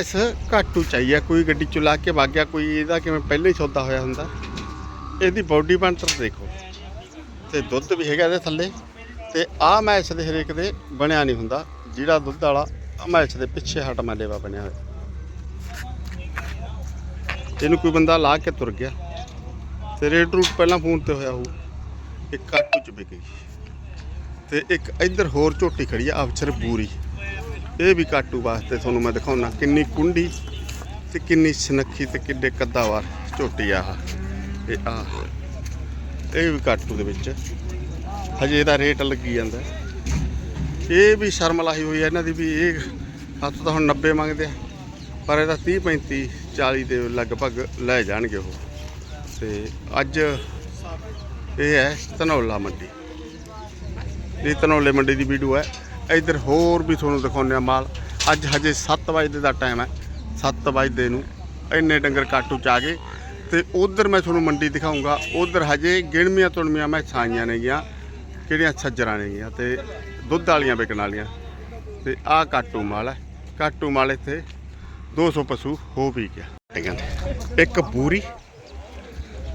ਇਸ ਘਾਟੂ ਚਾਹੀਏ ਕੋਈ ਗੱਡੀ ਚੁਲਾ ਕੇ ਵਗ ਗਿਆ, ਕੋਈ ਇਹਦਾ ਕਿਵੇਂ ਪਹਿਲੇ ਹੀ ਸੌਦਾ ਹੋਇਆ ਹੁੰਦਾ। ਇਹਦੀ ਬਾਡੀ ਬਣਤਰ ਦੇਖੋ। ਤੇ ਦੁੱਧ ਵੀ ਹੈਗਾ ਇਹਦੇ ਥੱਲੇ। ਤੇ ਆਹ ਮੈਚ ਦੇ ਹਰੇਕ ਦੇ ਬਣਿਆ ਨਹੀਂ ਹੁੰਦਾ। ਜਿਹੜਾ ਦੁੱਧ ਵਾਲਾ, ਆਹ ਮੈਚ ਦੇ ਪਿੱਛੇ ਹਟ ਮਾਲੇਵਾ ਬਣਿਆ ਹੋਇਆ। ਇਹਨੂੰ ਕੋਈ ਬੰਦਾ ਲਾ ਕੇ ਤੁਰ ਗਿਆ। ਤੇ ਰੇਟ ਰੂਟ ਪਹਿਲਾਂ ਫੋਨ ਤੇ ਹੋਇਆ ਹੋਊ। ਇੱਕ ਘਾਟੂ ਚ ਵਿਕ ਗਈ। ਤੇ ਇੱਕ ਇੱਧਰ ਹੋਰ ਝੋਟੀ ਖੜੀ ਆ ਅਫਸਰ ਬੂਰੀ। ਇਹ ਵੀ ਕਾਟੂ ਵਾਸਤੇ ਤੁਹਾਨੂੰ ਮੈਂ ਦਿਖਾਉਣਾ ਕਿੰਨੀ ਕੁੰਡੀ ਤੇ ਕਿੰਨੀ ਸਨੱਖੀ ਤੇ ਕਿੱਡੇ ਕੱਦਾਵਾਰ ਝੋਟੀ ਆ ਆਹ। ਇਹ ਆ, ਇਹ ਵੀ ਕਾਟੂ ਦੇ ਵਿੱਚ। ਹਜੇ ਇਹਦਾ ਰੇਟ ਲੱਗੀ ਜਾਂਦਾ। ਇਹ ਵੀ ਸ਼ਰਮ ਲਾਹੀ ਹੋਈ ਹੈ ਇਹਨਾਂ ਦੀ ਵੀ ਇਹ ਹੱਥ ਤਾਂ ਹੁਣ 90 ਮੰਗਦੇ ਆ, ਪਰ ਇਹਦਾ 30 35 40 ਦੇ ਲਗਭਗ ਲੈ ਜਾਣਗੇ ਉਹ। ਤੇ ਅੱਜ ਇਹ ਹੈ ਧਨੌਲਾ ਮੰਡੀ। ਇਹ ਧਨੌਲੇ ਮੰਡੀ ਦੀ ਵੀਡੀਓ ਹੈ। ਇੱਧਰ ਹੋਰ ਵੀ ਤੁਹਾਨੂੰ ਦਿਖਾਉਂਦੇ ਆ ਮਾਲ। ਅੱਜ ਹਜੇ 7 ਵਜੇ ਦਾ ਟਾਈਮ ਹੈ। 7 ਵਜੇ ਨੂੰ ਇੰਨੇ ਡੰਗਰ ਕਾਟੂ ਚ ਆ ਗਏ। ਤੇ ਉਧਰ ਮੈਂ ਤੁਹਾਨੂੰ ਮੰਡੀ ਦਿਖਾਉਂਗਾ। ਉਧਰ ਹਜੇ ਗਿਣਵੀਆਂ ਤੁਣਵੀਆਂ ਮੈਂ ਛਾਈਆਂ ਨੇਗੀਆਂ ਕਿਹੜੀਆਂ ਛੱਜਰਾਂ ਨੇਗੀਆਂ ਤੇ ਦੁੱਧ ਵਾਲੀਆਂ ਵਿਕਣ ਵਾਲੀਆਂ। ਤੇ ਆਹ ਕਾਟੂ ਮਾਲ ਹੈ। ਕਾਟੂ ਮਾਲ ਇੱਥੇ 200 ਪਸ਼ੂ ਹੋ ਵੀ ਗਿਆ। ਇੱਕ ਬੂਰੀ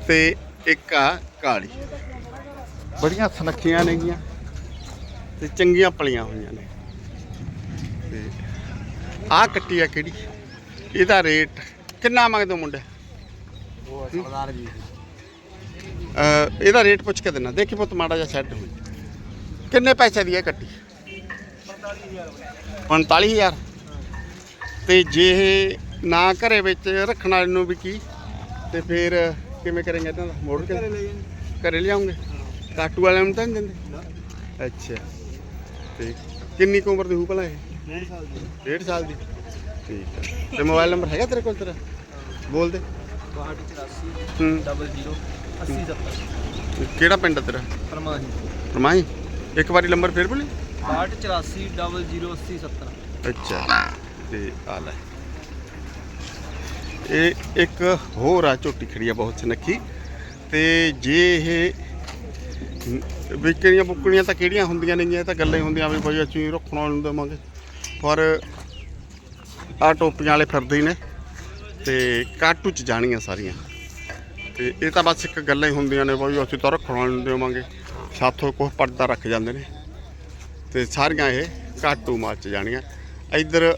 ਤੇ ਇੱਕ ਆ ਕਾਲੀ। ਬੜੀਆਂ ਸੁਨੱਖੀਆਂ ਨੇਗੀਆਂ ਤੇ ਚੰਗੀਆਂ ਪਲੀਆਂ ਹੋਈਆਂ ਨੇ। ਤੇ ਆਹ ਕੱਟੀ ਆ ਕਿਹੜੀ? ਇਹਦਾ ਰੇਟ ਕਿੰਨਾ ਮੰਗਦੇ ਮੁੰਡੇ? ਉਹ ਸਰਦਾਰ ਜੀ। ਅਹ ਇਹਦਾ ਰੇਟ ਪੁੱਛ ਕੇ ਦੇਣਾ ਦੇਖੀ ਪੁੱਤ ਮਾੜਾ ਜਿਹਾ ਸੈੱਟ ਹੋਈ। ਕਿੰਨੇ ਪੈਸੇ ਦੀ ਹੈ ਕੱਟੀ? 45000 ਤੇ ਜੇ ਇਹ ਨਾ ਘਰੇ ਵਿੱਚ ਰੱਖਣ ਵਾਲੇ ਨੂੰ ਵੀ ਕੀ? ਤੇ ਫਿਰ ਕਿਵੇਂ ਕਰਾਂਗੇ ਇਹਨਾਂ ਦਾ ਮੋੜ ਕੇ? ਘਰੇ ਲਿਆਉਂਗੇ? ਕਾਟੂ ਵਾਲਿਆਂ ਨੂੰ ਤਾਂ ਨਹੀਂ ਦਿੰਦੇ? ਅੱਛਾ। ਕਿੰਨੀ ਕੁ ਉਮਰ ਦੀ ਹੋਊ ਭਲਾ ਇਹ? 1.5 ਸਾਲ ਦੀ। ਡੇਢ ਸਾਲ ਦੀ। ਠੀਕ ਹੈ ਤੇ ਮੋਬਾਈਲ ਨੰਬਰ ਹੈਗਾ ਤੇਰੇ ਕੋਲ ਤੇਰਾ? ਬੋਲ ਦੇ। 6284 ਹੂੰ। 00 80 70 ਕਿਹੜਾ ਪਿੰਡ ਤੇਰਾ? ਫਰਮਾਹੀ ਰਮਾਈ ਇੱਕ ਵਾਰੀ ਨੰਬਰ ਫੇਰ ਬੋਲੀ। 6284 00 80 70 ਅੱਛਾ। ਤੇ ਆ ਲੈ। ਇਹ ਇੱਕ ਹੋਰ ਆ ਝੋਟੀ ਖੜੀ ਆ ਬਹੁਤ ਸੁਨੱਖੀ। ਤੇ ਜੇ ਇਹ ਵਿਕਣੀਆਂ ਬੁੱਕਣੀਆਂ ਤਾਂ ਕਿਹੜੀਆਂ ਹੁੰਦੀਆਂ ਨੇਗੀਆਂ? ਇਹ ਤਾਂ ਗੱਲਾਂ ਹੀ ਹੁੰਦੀਆਂ ਵੀ ਭਾਈ ਅਸੀਂ ਰੱਖਣਾ ਨੂੰ ਦੇਵਾਂਗੇ। ਪਰ ਆ ਟੋਪੀਆਂ ਵਾਲੇ ਫਿਰਦੇ ਨੇ ਤੇ ਕਾਟੂ ਚ ਜਾਣੀਆਂ ਸਾਰੀਆਂ। ਤੇ ਇਹ ਤਾਂ ਬਸ ਇੱਕ ਗੱਲਾਂ ਹੀ ਹੁੰਦੀਆਂ ਨੇ ਭਾਈ ਅਸੀਂ ਤਾਂ ਰੱਖਣਾ ਨੂੰ ਦੇਵਾਂਗੇ। ਸਾਥੋਂ ਕੁਝ ਪਰਦਾ ਰੱਖ ਜਾਂਦੇ ਨੇ। ਤੇ ਸਾਰੀਆਂ ਇਹ ਕਾਟੂ ਮਾਰ ਚ ਜਾਣੀਆਂ। ਇੱਧਰ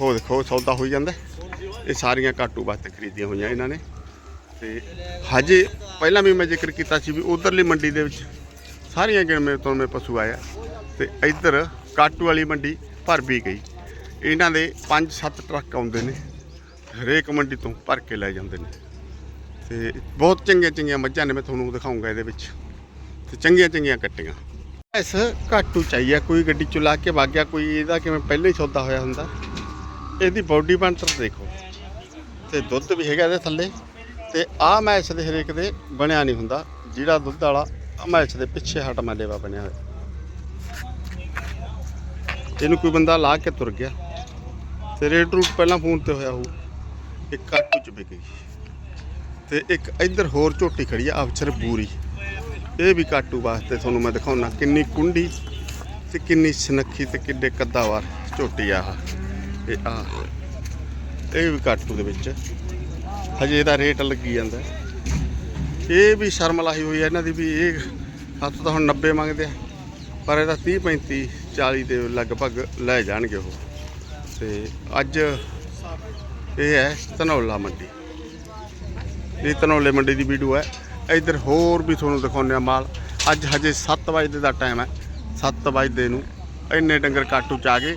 ਹੋ ਦੇਖੋ ਸੌਦਾ ਹੋਈ ਜਾਂਦਾ। ਇਹ ਸਾਰੀਆਂ ਕਾਟੂ ਵਾਸਤੇ ਖਰੀਦੀਆਂ ਹੋਈਆਂ ਇਹਨਾਂ ਨੇ। ਤੇ ਹਜੇ ਪਹਿਲਾਂ ਵੀ ਮੈਂ ਜ਼ਿਕਰ ਕੀਤਾ ਸੀ ਵੀ ਉਧਰਲੀ ਮੰਡੀ ਦੇ ਵਿੱਚ ਸਾਰੀਆਂ ਗਿਣਵੇਂ ਤੋਂ ਮੈਂ ਪਸ਼ੂ ਆਇਆ ਤੇ ਇੱਧਰ ਕਾਟੂ ਵਾਲੀ ਮੰਡੀ ਭਰ ਵੀ ਗਈ। ਇਹਨਾਂ ਦੇ 5-7 ਟਰੱਕ ਆਉਂਦੇ ਨੇ, ਹਰੇਕ ਮੰਡੀ ਤੋਂ ਭਰ ਕੇ ਲੈ ਜਾਂਦੇ ਨੇ। ਤੇ ਬਹੁਤ ਚੰਗੀਆਂ ਚੰਗੀਆਂ ਮੱਝਾਂ ਨੇ, ਮੈਂ ਤੁਹਾਨੂੰ ਦਿਖਾਉਂਗਾ ਇਹਦੇ ਵਿੱਚ। ਤੇ ਚੰਗੀਆਂ ਚੰਗੀਆਂ ਕੱਟੀਆਂ। ਇਸ ਘਾਟੂ ਚਾਹੀਏ ਕੋਈ ਗੱਡੀ ਚੁਲਾ ਕੇ ਵਗ ਗਿਆ, ਕੋਈ ਇਹਦਾ ਕਿਵੇਂ ਪਹਿਲੇ ਹੀ ਸੌਦਾ ਹੋਇਆ ਹੁੰਦਾ। ਇਹਦੀ ਬਾਡੀ ਬਣਤਰ ਦੇਖੋ। ਤੇ ਦੁੱਧ ਵੀ ਹੈਗਾ ਇਹਦੇ ਥੱਲੇ। ਤੇ ਆਹ ਮੈਚ ਦੇ ਹਰੇਕ ਦੇ ਬਣਿਆ ਨਹੀਂ ਹੁੰਦਾ। ਜਿਹੜਾ ਦੁੱਧ ਵਾਲਾ ਆਹ ਮੈਚ ਦੇ ਪਿੱਛੇ ਹਟ ਮਲੇਵਾ ਬਣਿਆ ਹੋਇਆ। ਇਹਨੂੰ ਕੋਈ ਬੰਦਾ ਲਾ ਕੇ ਤੁਰ ਗਿਆ। ਤੇ ਰੇਟ ਰੂਟ ਪਹਿਲਾਂ ਫੋਨ ਤੇ ਹੋਇਆ ਹੋਊ। ਇੱਕ ਕਾਟੂ ਚ ਵਿਕ ਗਈ। ਤੇ ਇੱਕ ਇੱਧਰ ਹੋਰ ਝੋਟੀ ਖੜੀ ਆ, ਅਫਸਰ ਬੂਰੀ। ਇਹ ਵੀ ਕਾਟੂ ਵਾਸਤੇ ਤੁਹਾਨੂੰ ਮੈਂ ਦਿਖਾਉਣਾ ਕਿੰਨੀ ਕੁੰਡੀ ਤੇ ਕਿੰਨੀ ਸੁਨੱਖੀ ਤੇ ਕਿੱਡੇ ਕੱਦਾਵਾਰ ਝੋਟੀ ਆ ਆਹ। ਇਹ ਆ, ਇਹ ਵੀ ਕਾਟੂ ਦੇ ਵਿੱਚ। ਹਜੇ ਇਹਦਾ ਰੇਟ ਲੱਗੀ ਜਾਂਦਾ। ਇਹ ਵੀ ਸ਼ਰਮ ਲਾਹੀ ਹੋਈ ਹੈ ਇਹਨਾਂ ਦੀ ਵੀ ਇਹ ਹੱਥ ਤਾਂ ਹੁਣ 90 ਮੰਗਦੇ ਆ, ਪਰ ਇਹਦਾ 30 35 40 ਦੇ ਲਗਭਗ ਲੈ ਜਾਣਗੇ ਉਹ। ਤੇ ਅੱਜ ਇਹ ਹੈ ਧਨੌਲਾ ਮੰਡੀ। ਇਹ ਧਨੌਲੇ ਮੰਡੀ ਦੀ ਵੀਡੀਓ ਹੈ। ਇੱਧਰ ਹੋਰ ਵੀ ਤੁਹਾਨੂੰ ਦਿਖਾਉਂਦੇ ਆ ਮਾਲ। ਅੱਜ ਹਜੇ 7 ਵਜੇ ਦਾ ਟਾਈਮ ਹੈ। 7 ਵਜੇ ਨੂੰ ਇੰਨੇ ਡੰਗਰ ਕਾਟੂ ਚ ਆ ਗਏ।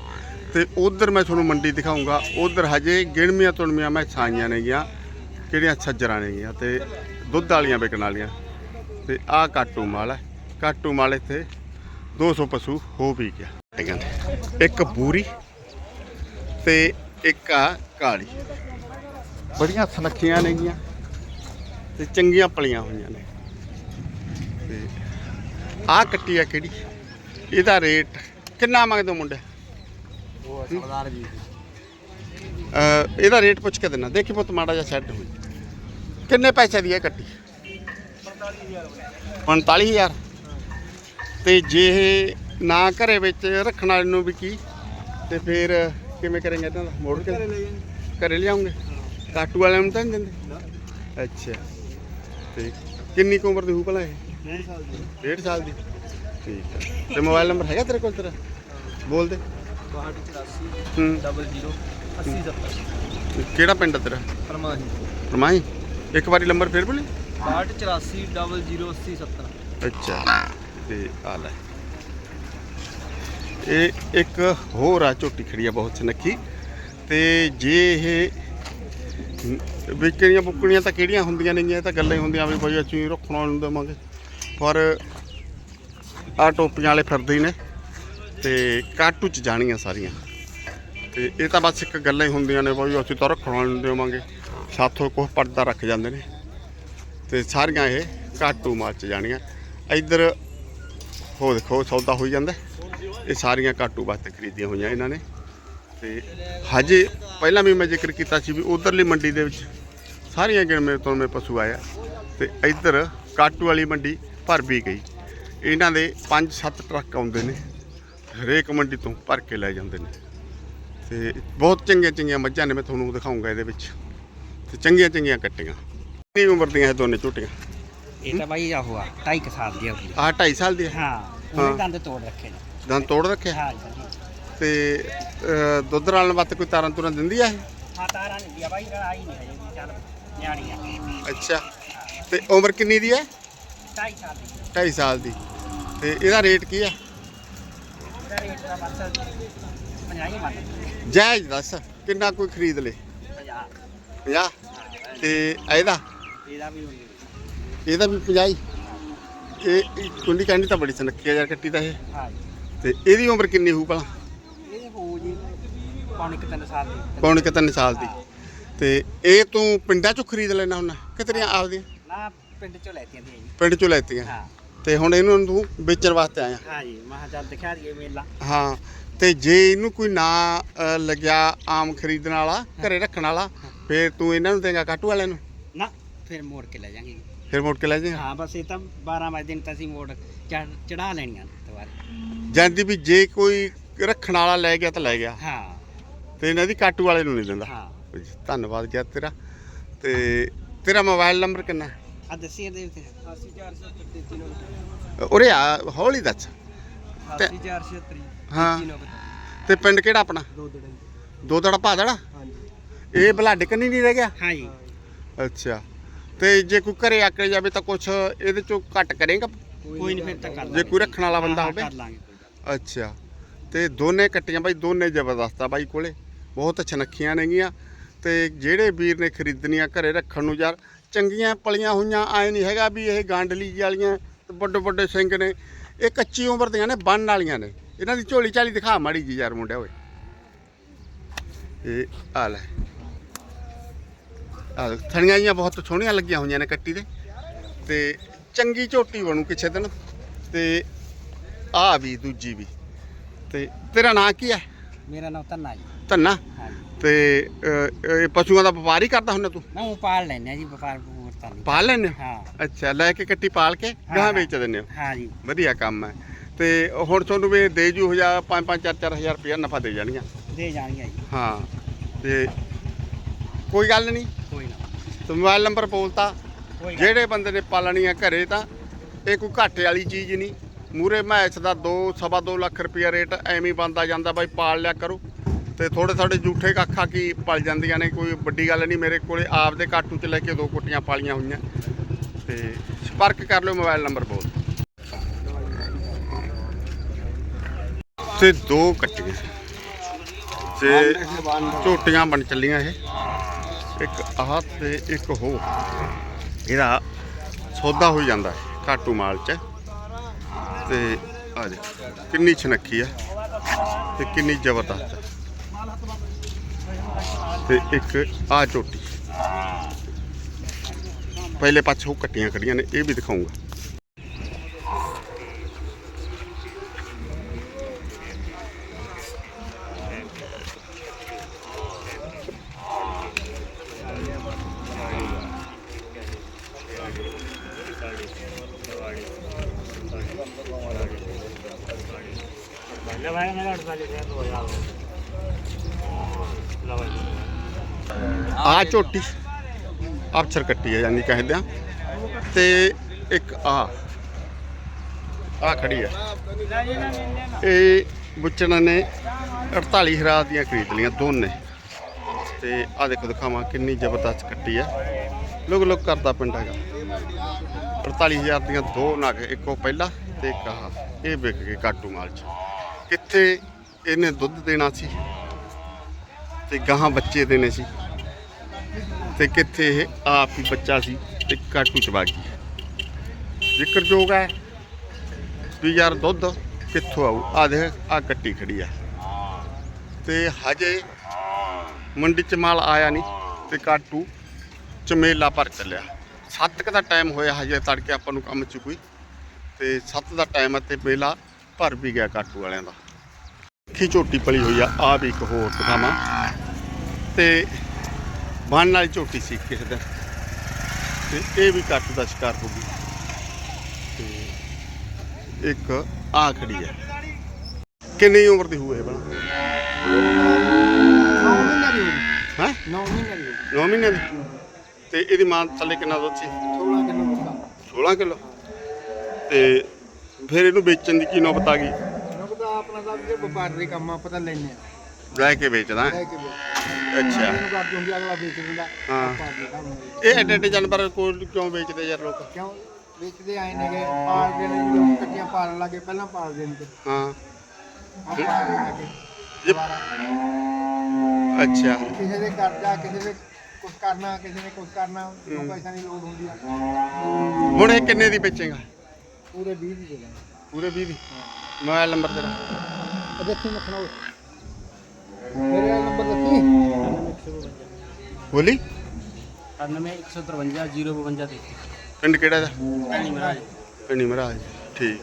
ਤੇ ਉਧਰ ਮੈਂ ਤੁਹਾਨੂੰ ਮੰਡੀ ਦਿਖਾਉਂਗਾ ਉਧਰ ਹਜੇ ਗਿਣਵੀਆਂ ਤੁਣਵੀਆਂ ਮੈਂ ਛਾਈਆਂ ਨੇਗੀਆਂ। ਕਿਹੜੀਆਂ ਛੱਜਰਾਂ ਨੇਗੀਆਂ ਤੇ ਦੁੱਧ ਵਾਲੀਆਂ ਵਿਕਣ ਵਾਲੀਆਂ। ਤੇ ਆਹ ਕਾਟੂ ਮਾਲ ਹੈ। ਕਾਟੂ ਮਾਲ ਇੱਥੇ 200 ਪਸ਼ੂ ਹੋ ਵੀ ਗਿਆ। ਇੱਕ ਬੂਰੀ ਤੇ ਇੱਕ ਆ ਕਾਲੀ। ਬੜੀਆਂ ਸੁਨੱਖੀਆਂ ਨੇਗੀਆਂ ਤੇ ਚੰਗੀਆਂ ਪਲੀਆਂ ਹੋਈਆਂ ਨੇ। ਤੇ ਆਹ ਕੱਟੀ ਆ ਕਿਹੜੀ? ਇਹਦਾ ਰੇਟ ਕਿੰਨਾ ਮੰਗਦੇ ਹੋ ਮੁੰਡੇ? ਉਹ ਸਰਦਾਰ ਜੀ। ਇਹਦਾ ਰੇਟ ਪੁੱਛ ਕੇ ਦੇਣਾ ਦੇਖੀ ਪੁੱਤ ਮਾੜਾ ਜਿਹਾ ਸੈੱਟ ਹੋਈ। ਕਿੰਨੇ ਪੈਸੇ ਦੀ ਹੈ ਕੱਟੀ 45000 ਤੇ ਜੇ ਇਹ ਨਾ ਘਰੇ ਵਿੱਚ ਰੱਖਣ ਵਾਲੇ ਨੂੰ ਵੀ ਕੀ? ਤੇ ਫਿਰ ਕਿਵੇਂ ਕਰੇਂਗੇ ਇਹਨਾਂ ਦਾ? ਮੋੜ ਕੇ? ਘਰੇ ਲਿਆਉਂਗੇ? ਕਾਟੂ ਵਾਲਿਆਂ ਨੂੰ ਤਾਂ ਨਹੀਂ ਦਿੰਦੇ? ਅੱਛਾ। ਤੇ ਕਿੰਨੀ ਕੁ ਉਮਰ ਦੀ ਹੋਊ ਭਲਾ ਇਹ? ਡੇਢ ਸਾਲ ਦੀ। ਡੇਢ ਸਾਲ ਦੀ। ਠੀਕ ਹੈ ਤੇ ਮੋਬਾਈਲ ਨੰਬਰ ਹੈਗਾ ਤੇਰੇ ਕੋਲ ਤੇਰਾ? ਬੋਲ ਦੇ। 6284 ਹੂੰ। 00 80 70 ਕਿਹੜਾ ਪਿੰਡ ਆ ਤੇਰਾ? ਫਰਮਾਹੀ ਰਮਾਈ ਇੱਕ ਵਾਰੀ ਨੰਬਰ ਫੇਰ ਬੋਲੀ। 6284 00 80 70 ਅੱਛਾ ਤੇ ਆ ਲੈ। ਇਹ ਇੱਕ ਹੋਰ ਆ ਝੋਟੀ ਖੜੀ ਆ ਬਹੁਤ ਸੁਨੱਖੀ। ਤੇ ਜੇ ਇਹ ਵਿਕਣੀਆਂ ਬੁੱਕਣੀਆਂ ਤਾਂ ਕਿਹੜੀਆਂ ਹੁੰਦੀਆਂ ਨੇਗੀਆਂ ਇਹ ਤਾਂ ਗੱਲਾਂ ਹੀ ਹੁੰਦੀਆਂ ਵੀ ਭਾਈ ਅਸੀਂ ਰੱਖਣਾ ਨੂੰ ਦੇਵਾਂਗੇ। ਪਰ ਆ ਟੋਪੀਆਂ ਵਾਲੇ ਫਿਰਦੇ ਹੀ ਨੇ। ਤੇ ਕਾਟੂ ਚ ਜਾਣੀਆਂ ਸਾਰੀਆਂ। ਤੇ ਇਹ ਤਾਂ ਬਸ ਇੱਕ ਗੱਲਾਂ ਹੀ ਹੁੰਦੀਆਂ ਨੇ ਭਾਈ ਅਸੀਂ ਤਾਂ ਰੱਖਣਾ ਨੂੰ ਦੇਵਾਂਗੇ। ਸਾਥੋਂ ਕੁਝ ਪਰਦਾ ਰੱਖ ਜਾਂਦੇ ਨੇ। ਤੇ ਸਾਰੀਆਂ ਇਹ ਘਾਟੂ ਮਾਲ ਚ ਜਾਣੀਆਂ। ਇੱਧਰ ਹੋ ਦੇਖੋ, ਸੌਦਾ ਹੋਈ ਜਾਂਦਾ। ਇਹ ਸਾਰੀਆਂ ਘਾਟੂ ਵਾਸਤੇ ਖਰੀਦੀਆਂ ਹੋਈਆਂ ਇਹਨਾਂ ਨੇ। ਤੇ ਹਜੇ ਪਹਿਲਾਂ ਵੀ ਮੈਂ ਜ਼ਿਕਰ ਕੀਤਾ ਸੀ ਵੀ ਉਧਰਲੀ ਮੰਡੀ ਦੇ ਵਿੱਚ ਸਾਰੀਆਂ ਗਿਣਵੇਂ ਤੋਂ ਮੈਂ ਪਸ਼ੂ ਆਇਆ। ਤੇ ਇੱਧਰ ਕਾਟੂ ਵਾਲੀ ਮੰਡੀ ਭਰ ਵੀ ਗਈ। ਇਹਨਾਂ ਦੇ 5-7 ਟਰੱਕ ਆਉਂਦੇ ਨੇ। ਹਰੇਕ ਮੰਡੀ ਤੋਂ ਭਰ ਕੇ ਲੈ ਜਾਂਦੇ ਨੇ। ਤੇ ਬਹੁਤ ਚੰਗੀਆਂ ਚੰਗੀਆਂ ਮੱਝਾਂ ਨੇ ਮੈਂ ਤੁਹਾਨੂੰ ਦਿਖਾਉਂਗਾ ਇਹਦੇ ਵਿੱਚ। ਤੇ ਚੰਗੀਆਂ ਚੰਗੀਆਂ ਕੱਟੀਆਂ। ਕਿੰਨੀ ਉਮਰ ਦੀਆਂ ਇਹ ਦੋਨੇ ਝੋਟੀਆਂ? ਇਹ ਤਾਂ ਬਾਈ ਆ ਹੋਆ ਢਾਈ ਕੁ ਸਾਲ ਦੀ ਹੋਗੀ ਆਹ 2.5 ਸਾਲ ਦੀ ਹੈ ਹਾਂ ਹਾਂ। ਉਹਨੇ ਦੰਦ ਤੋੜ ਰੱਖੇ ਨੇ। ਦੰਦ ਤੋੜ ਰੱਖਿਆ ਹਾਂ ਜੀ ਤੇ ਦੁੱਧ ਨਾਲ ਵੱਤ ਕੋਈ ਤਾਰਾਂ ਤੁਰਾਂ ਦਿੰਦੀ ਆ ਇਹ? ਹਾਂ ਤਾਰਾਂ ਨਹੀਂ ਦਿਆ ਬਾਈ ਆਈ ਨਹੀਂ ਹਜੇ ਚੱਲ ਨਿਆਣੀ ਆ। ਅੱਛਾ। ਤੇ ਉਮਰ ਕਿੰਨੀ ਦੀ ਹੈ ਢਾਈ ਸਾਲ ਦੀ। 2.5 ਸਾਲ ਦੀ। ਤੇ ਇਹਦਾ ਰੇਟ ਕੀ ਆ? ਇਹਦਾ ਰੇਟ ਦਾ ਬਸ 50 ਹੀ ਮੰਨ ਜਾਇਜ਼ ਦੱਸ ਕਿੰਨਾ ਕੋਈ ਖਰੀਦ ਲੇ 50 50 ਤੇ ਇਹਦਾ? ਇਹਦਾ ਵੀ। ਇਹਦਾ ਵੀ 50 ਹੀ? ਇਹ ਕੁੰਡੀ ਕਹਿੰਦੀ ਤਾਂ ਬੜੀ ਸੁਨੱਖੀ ਆ ਯਾਰ ਕੱਟੀ ਤਾਂ ਇਹ। ਹਾਂ ਤੇ ਇਹਦੀ ਉਮਰ ਕਿੰਨੀ ਹੋਊ ਭਲਾ? ਇਹ ਹੋ ਜੀ ਪੌਣੇ ਕੁ ਤਿੰਨ ਸਾਲ ਦੀ। ਪੌਣੇ ਕੁ ਤਿੰਨ ਸਾਲ ਦੀ। ਤੇ ਇਹ ਤੂੰ ਪਿੰਡਾਂ ਚੋਂ ਖਰੀਦ ਲੈਣਾ ਹੁੰਦਾ? ਕਿਤਰੀਆਂ ਆਪਦੀਆਂ? ਨਾ ਪਿੰਡ ਚੋਂ ਲੈਤੀਆਂ ਦੀਆਂ ਜੀ। ਪਿੰਡ ਚੋਂ ਲੈਤੀਆਂ। ਹਾਂ। ਤੇ ਹੁਣ ਇਹਨੂੰ ਤੂੰ ਵੇਚਣ ਵਾਸਤੇ ਆਇਆ? ਹਾਂ ਜੀ ਮਹਾ ਚੱਲ ਦਿਖਾ ਦਈਏ ਮੇਲਾ। ਹਾਂ। ਤੇ ਜੇ ਇਹਨੂੰ ਕੋਈ ਨਾ ਅ, ਲੱਗਿਆ ਆਮ ਖਰੀਦਣ ਵਾਲਾ ਘਰੇ ਰੱਖਣ ਵਾਲਾ ਫੇਰ ਤੂੰ ਇਹਨਾਂ ਨੂੰ ਦੇਗਾ ਕਾਟੂ ਵਾਲਿਆਂ ਨੂੰ? ਨਾ ਫਿਰ ਮੋੜ ਕੇ ਲੈ ਜਾਾਂਗੇ ਫਿਰ ਮੁੜ ਕੇ ਲੈ ਜਾਏਗਾ? ਹਾਂ ਬਸ ਇਹ ਤਾਂ 12 ਵਜੇ ਦਿਨ ਤਾਂ ਅਸੀਂ ਮੋੜ ਚੜਾ ਲੈਣੀਆਂ ਦੁਬਾਰਾ। ਜਾਂਦੀ ਵੀ ਜੇ ਕੋਈ ਰੱਖਣ ਵਾਲਾ ਲੈ ਗਿਆ ਤਾਂ ਲੈ ਗਿਆ। ਹਾਂ। ਤੇ ਇਹਨਾਂ ਦੀ ਕਾਟੂ ਵਾਲੇ ਨੂੰ ਨਹੀਂ ਦਿੰਦਾ। ਹਾਂ। ਧੰਨਵਾਦ ਗਿਆ ਤੇਰਾ। ਤੇ ਤੇਰਾ ਮੋਬਾਈਲ ਨੰਬਰ ਕਿੰਨਾ? ਹੈ? ਆ ਦੱਸੀ ਇਹਦੇ ਉੱਤੇ। 80473 ਉਰੇ ਆ ਹੌਲੀ ਦੱਸ। 80473 ਹਾਂ। ਤੇ ਪਿੰਡ ਕਿਹੜਾ ਆਪਣਾ? ਦੋ ਦੜਾਈ ਦੋ। ਦੜਾ ਭਾਦੜਾ? ਹਾਂਜੀ। ਇਹ ਬਲੱਡ ਕੰਨੀ ਨਹੀਂ ਰਹਿ ਗਿਆ? ਹਾਂ ਜੀ। ਅੱਛਾ। ਤੇ ਜੇ ਕੋਈ ਘਰੇ ਆਕੇ ਜਾਵੇ ਤਾਂ ਕੁਛ ਇਹਦੇ ਚੋਂ ਘੱਟ ਕਰੇਗਾ? ਕੋਈ ਨਹੀਂ ਫਿਰ ਤਾਂ ਕਰ ਜੇ ਕੋਈ ਰੱਖਣ ਵਾਲਾ ਬੰਦਾ ਹੋਵੇ? ਕਰ ਲਾਂਗੇ ਅੱਛਾ। ਤੇ ਦੋਨੇ ਕੱਟੀਆਂ ਬਾਈ ਦੋਨੇ ਜ਼ਬਰਦਸਤ ਆ ਬਾਈ ਕੋਲੇ। ਬਹੁਤ ਛਨੱਖੀਆਂ ਨੇਗੀਆਂ। ਤੇ ਜਿਹੜੇ ਵੀਰ ਨੇ ਖਰੀਦਣੀਆਂ ਘਰੇ ਰੱਖਣ ਨੂੰ ਯਾਰ ਚੰਗੀਆਂ ਪਲੀਆਂ ਹੋਈਆਂ ਆਏ ਨਹੀਂ ਹੈਗਾ ਵੀ ਇਹ ਗਾਂਡਲੀ ਵਾਲੀਆਂ ਵੱਡੇ ਵੱਡੇ ਸਿੰਘ ਨੇ। ਇਹ ਕੱਚੀ ਉਮਰ ਦੀਆਂ ਨੇ ਬੰਨ ਵਾਲੀਆਂ ਨੇ। ਇਹਨਾਂ ਦੀ ਝੋਲੀ ਝਾਲੀ ਦਿਖਾ ਮਾੜੀ ਜੀ ਯਾਰ ਮੁੰਡਿਆ ਓਏ। ਇਹ ਆ ਲੈ। ਆ ਥਣੀਆਂ ਜੀਆਂ ਬਹੁਤ ਸੋਹਣੀਆਂ ਲੱਗੀਆਂ ਹੋਈਆਂ ਨੇ ਕੱਟੀ ਦੇ। ਤੇ ਚੰਗੀ ਝੋਟੀ ਬਣੂ ਕਿਸੇ ਦਿਨ। ਤੇ ਆ ਵੀ ਦੂਜੀ ਵੀ। ਤੇ ਤੇਰਾ ਨਾਂ ਕੀ ਹੈ? ਮੇਰਾ ਨਾਮ ਧੰਨਾ ਜੀ। ਧੰਨਾ? ਤੇ ਅ, ਇਹ ਪਸ਼ੂਆਂ ਦਾ ਵਪਾਰ ਹੀ ਕਰਦਾ ਹੁੰਦਾ ਤੂੰ? ਨਾ ਉਹ ਪਾਲ ਲੈਨੇ ਆ ਜੀ ਵਪਾਰ ਵਪੂਰ ਤਾਂ ਨਹੀਂ। ਪਾਲ ਲੈਂਦੇ ਹੋ? ਅੱਛਾ ਲੈ ਕੇ ਕੱਟੀ ਪਾਲ ਕੇ ਗਾਂ। ਵੇਚ ਦਿੰਦੇ ਹੋ? ਹਾਂ ਜੀ। ਵਧੀਆ ਕੰਮ ਹੈ। ਤੇ ਹੁਣ ਤੁਹਾਨੂੰ ਵੀ ਦੇ ਜੂ ਹਜ਼ਾਰ 5 5 4 4000 ਰੁਪਇਆ ਨਫਾ ਦੇ ਜਾਣੀਆਂ ਦੇ ਜਾਣੀਆਂ ਜੀ। ਹਾਂ ਤੇ ਕੋਈ ਗੱਲ ਨਹੀਂ। ਕੋਈ ਨਾ। ਤੇ ਮੋਬਾਈਲ ਨੰਬਰ ਬੋਲਤਾ ਕੋਈ ਗੱਲ ਜਿਹੜੇ ਬੰਦੇ ਨੇ ਪਾਲਣੀ ਆ ਘਰੇ ਤਾਂ ਇਹ ਕੋਈ ਘਾਟੇ ਵਾਲੀ ਚੀਜ਼ ਨਹੀਂ। ਮੂਰੇ ਮੈਚ ਦਾ 2 ਸਵਾ 2 ਲੱਖ ਰੁਪਇਆ ਰੇਟ ਐਵੇਂ ਹੀ ਬੰਦਾ ਜਾਂਦਾ ਬਾਈ ਪਾਲ ਲਿਆ ਕਰੋ। ਤੇ ਥੋੜੇ ਥੋੜੇ ਝੂਠੇ ਕੱਖਾਂ ਕੀ ਪਲ ਜਾਂਦੀਆਂ ਨੇ ਕੋਈ ਵੱਡੀ ਗੱਲ ਨਹੀਂ ਮੇਰੇ ਕੋਲੇ ਆਪਦੇ ਕਾਟੂ ਚ ਲੈ ਕੇ ਦੋ ਕੁੱਟੀਆਂ ਪਾਲੀਆਂ ਹੋਈਆਂ। ਤੇ ਸੰਪਰਕ ਕਰ ਲਿਓ ਮੋਬਾਈਲ ਨੰਬਰ ਬੋਲ। ਤੇ ਦੋ ਕੱਟੀਆਂ ਤੇ ਝੋਟੀਆਂ ਬਣ ਚੱਲੀਆਂ ਇਹ। ਇੱਕ ਆਹ ਤੇ ਇੱਕ ਹੋ ਇਹਦਾ ਸੌਦਾ ਹੋਈ ਜਾਂਦਾ ਹੈ ਕਾਟੂ ਮਾਲ ਚ। ਤੇ ਆ ਦੇ ਕਿੰਨੀ ਛਨੱਖੀ ਆ ਤੇ ਕਿੰਨੀ ਜ਼ਬਰਦਸਤ ਆ। ਤੇ ਇੱਕ ਆ ਝੋਟੀ। ਪਹਿਲੇ ਪਾਸੇ ਉਹ ਕੱਟੀਆਂ ਖੜੀਆਂ ਨੇ, ਇਹ ਵੀ ਦਿਖਾਉਂਗਾ। ਆ ਝੋਟੀ ਅਪਸਰ ਕੱਟੀ ਹੈ ਯਾਨੀ ਕਹਿੰਦੇ ਆ ਤੇ ਇੱਕ ਆ ਆ ਖੜੀ ਹੈ ਇਹ ਬੁੱਚਣਾ ਨੇ 48 ਹਰਾ ਦੀਆਂ ਖਰੀਦ ਲੀਆਂ ਦੋਨੇ। ਤੇ ਆ ਦੇਖੋ ਦਿਖਾਵਾਂ ਕਿੰਨੀ ਜ਼ਬਰਦਸਤ ਕੱਟੀ ਹੈ ਲੋਕ ਲੋਕ ਕਰਦਾ ਪਿੰਡਾਂ ਹੈਗਾ। 48000 ਦੀਆਂ ਦੋ ਨਗ, ਇੱਕੋ ਪਹਿਲਾ ਤੇ ਇੱਕ ਆਹ। ਇਹ ਵਿਕ ਗਏ ਕਾਟੂ ਮਾਲ ਚ। ਕਿੱਥੇ ਇਹਨੇ ਦੁੱਧ ਦੇਣਾ ਸੀ ਤੇ ਗਾਹਾਂ ਬੱਚੇ ਦੇਣੇ ਸੀ ਤੇ ਕਿੱਥੇ ਇਹ ਆਪ ਹੀ ਬੱਚਾ ਸੀ ਤੇ ਕਾਟੂ ਚ ਵਗ ਗਈ ਜ਼ਿਕਰਯੋਗ ਹੈ ਵੀ ਯਾਰ ਦੁੱਧ ਕਿੱਥੋਂ ਆਊ? ਆ ਦੇਖ ਆ ਕੱਟੀ ਖੜੀ ਆ। ਤੇ ਹਜੇ ਮੰਡੀ ਚ ਮਾਲ ਆਇਆ ਨਹੀਂ ਤੇ ਕਾਟੂ ਚਮੇਲਾ ਭਰ ਚੱਲਿਆ। ਸੱਤ ਕੁ ਦਾ ਟਾਈਮ ਹੋਇਆ ਹਜੇ ਤੜਕੇ ਆਪਾਂ ਨੂੰ ਕੰਮ ਚ ਕੋਈ। ਤੇ ਸੱਤ ਦਾ ਟਾਈਮ ਹੈ ਤੇ ਮੇਲਾ ਭਰ ਵੀ ਗਿਆ ਕਾਟੂ ਵਾਲਿਆਂ ਦਾ। ਖੀ ਝੋਟੀ ਪਲੀ ਹੋਈ ਆ ਆ ਵੀ ਇੱਕ ਹੋਰ ਦਿਖਾਵਾਂ। ਤੇ ਬੰਨ ਵਾਲੀ ਝੋਟੀ ਸੀ ਕਿਸੇ ਦਾ ਤੇ ਇਹ ਵੀ ਕਾਟੂ ਦਾ ਸ਼ਿਕਾਰ ਹੋ ਗਈ। ਤੇ ਇੱਕ ਆ ਖੜੀ ਹੈ ਕਿੰਨੀ ਉਮਰ ਦੀ ਹੋਏ ਬਣਾ 9 ਮਹੀਨੇ ਦੀ ਹੈ? 9 ਮਹੀਨੇ ਦੀ ਹੋਈ 9 ਮਹੀਨੇ ਦੀ? ਤੇ ਇਹਦੀ ਮਾਂ ਥੱਲੇ ਕਿੰਨਾ ਦੁੱਧ ਸੀ? 16 ਕਿਲੋ ਦੁੱਧ 16 ਕਿਲੋ। ਤੇ ਫਿਰ ਇਹਨੂੰ ਵੇਚਣ ਦੀ ਕੀ ਨੌਬਤ ਆ ਗਈ? ਨਕਦਾ ਆਪਣਾ ਦਾ ਵੀ ਵਪਾਰ ਦੇ ਕੰਮ ਆ ਪਤਾ ਲੈਨੇ ਆ ਲੈ ਕੇ ਵੇਚਦਾ ਲੈ ਕੇ ਅੱਛਾ। ਮੈਨੂੰ ਕਰ ਦੂੰਗੀ ਅਗਲਾ ਵੇਚ ਦਿੰਦਾ। ਹਾਂ। ਆਪਾਂ ਇਹ ਐਡੇ ਐਡੇ ਜਾਨਵਰ ਕੋਲ ਕਿਉਂ ਵੇਚਦੇ ਯਾਰ ਲੋਕ? ਕਿਉਂ? ਵੇਚਦੇ ਆਏ ਨੇਗੇ ਪਾਲਦੇ ਨੇ ਜਦੋਂ ਕੱਟੀਆਂ ਪਾਲਣ ਲੱਗੇ ਪਹਿਲਾਂ ਪਾਲਦੇ ਨੇ ਹਾਂ। ਆ ਪਾਲਣ ਲੱਗੇ ਜੇ- ਅੱਛਾ। ਕਿਸੇ ਦੇ ਕਰਜ਼ਾ ਕਿਸੇ ਦੇ ਕੁਝ ਕਰਨਾ ਕਿਸੇ ਨੇ ਕੁਝ ਕਰਨਾ ਉਹ ਪੈਸਾ ਦੀ ਲੋੜ ਹੁੰਦੀ ਆ। ਹੁਣ ਇਹ ਕਿੰਨੇ ਦੀ ਵੇਚੇਗਾ? ਪੂਰੇ 20 ਦੀ ਦੇ ਦਾਂਗੇ। ਪੂਰੇ 20 ਦੀ? ਮੋਬਾਈਲ ਨੰਬਰ ਤੇਰਾ। ਉਹ ਦੇਖੀ ਮਖਣਾ ਮੇਰੇ ਨੰਬਰ ਦੇਖੀ? ਬੋਲੀ। 91 153 052 ਪਿੰਡ ਕਿਹੜਾ ਦਾ? ਧੰਨੀ ਮਹਾਰਾਜ ਪਿੰਡੀ ਮਹਾਰਾਜ ਠੀਕ।